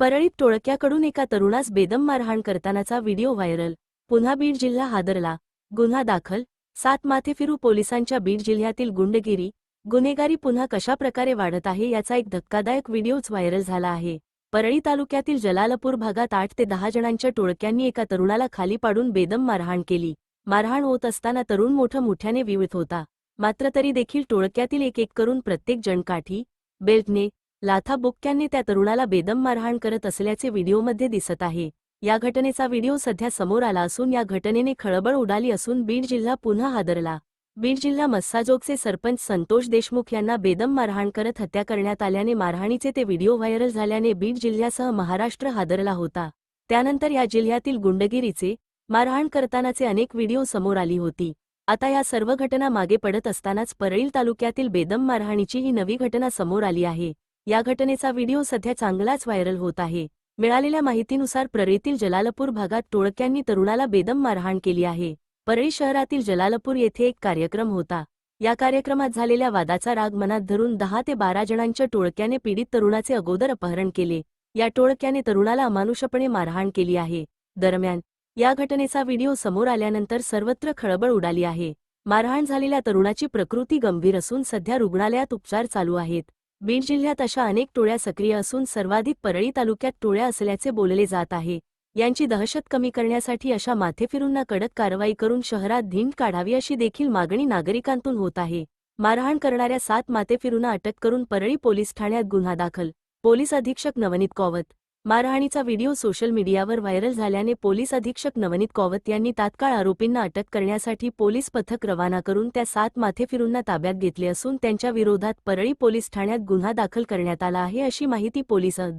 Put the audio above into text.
परळीत टोळक्याकडून एका तरुणास बेदम मारहाण करतानाचा व्हिडिओ व्हायरल. पुन्हा बीड जिल्हा हादरला. गुन्हा दाखल. सात माथेफिरू पोलिसांच्या बीड जिल्ह्यातील गुंडगिरी. गुन्हेगारी पुन्हा कशा प्रकारे वाढत आहे याचा एक धक्कादायक व्हिडिओच व्हायरल झाला आहे. परळी तालुक्यातील जलालपूर भागात आठ ते दहा जणांच्या टोळक्यांनी एका तरुणाला खाली पाडून बेदम मारहाण केली. मारहाण होत असताना तरुण मोठं मोठ्याने विविध होता. मात्र तरी देखील टोळक्यातील एक एक करून प्रत्येक जण काठी बेल्टने लाथा बुक्क्यांनी त्या तरुणाला बेदम मारहाण करत असल्याचे व्हिडिओमध्ये दिसत आहे. या घटनेचा व्हिडिओ सध्या समोर आला असून या घटनेने खळबळ उडाली असून बीड जिल्हा पुन्हा हादरला. बीड जिल्हा मस्साजोगचे सरपंच संतोष देशमुख यांना बेदम मारहाण करत हत्या करण्यात आल्याने मारहाणीचे ते व्हिडिओ व्हायरल झाल्याने बीड जिल्ह्यासह महाराष्ट्र हादरला होता. त्यानंतर या जिल्ह्यातील गुंडगिरीचे मारहाण करतानाचे अनेक व्हिडिओ समोर आली होती. आता या सर्व घटना मागे पडत असतानाच परळील तालुक्यातील बेदम मारहाणीची ही नवी घटना समोर आली आहे. या घटनेचा व्हिडिओ सध्या चांगलाच व्हायरल होत आहे. मिळालेल्या माहितीनुसार परळीतील जलालपूर भागात टोळक्यांनी तरुणाला बेदम मारहाण केली आहे. परळी शहरातील जलालपूर येथे एक कार्यक्रम होता. या कार्यक्रमात झालेल्या वादाचा राग मनात धरून दहा ते बारा जणांच्या टोळक्याने पीडित तरुणाचे अगोदर अपहरण केले. या टोळक्याने तरुणाला अमानुषपणे मारहाण केली आहे. दरम्यान या घटनेचा व्हिडिओ समोर आल्यानंतर सर्वत्र खळबळ उडाली आहे. मारहाण झालेल्या तरुणाची प्रकृती गंभीर असून सध्या रुग्णालयात उपचार चालू आहेत. बीड जिल्ह्यात अशा अनेक टोळ्या सक्रिय असून सर्वाधिक परळी तालुक्यात टोळ्या असल्याचे बोलले जात आहे. यांची दहशत कमी करण्यासाठी अशा माथेफिरूंना कडक कारवाई करून शहरात धिंड काढावी अशी देखील मागणी नागरिकांतून होत आहे. मारहाण करणाऱ्या सात माथेफिरूंना अटक करून परळी पोलीस ठाण्यात गुन्हा दाखल. पोलीस अधीक्षक नवनीत कौवत मारहाणीचा व्हिडिओ सोशल मीडियावर व्हायरल झाल्याने पोलीस अधीक्षक नवनीत कौवत यांनी तात्काळ आरोपींना अटक करण्यासाठी पोलीस पथक रवाना करून त्या सात माथेफिरूंना ताब्यात घेतले असून त्यांच्या विरोधात परळी पोलीस ठाण्यात गुन्हा दाखल करण्यात आला आहे अशी माहिती पोलीस अध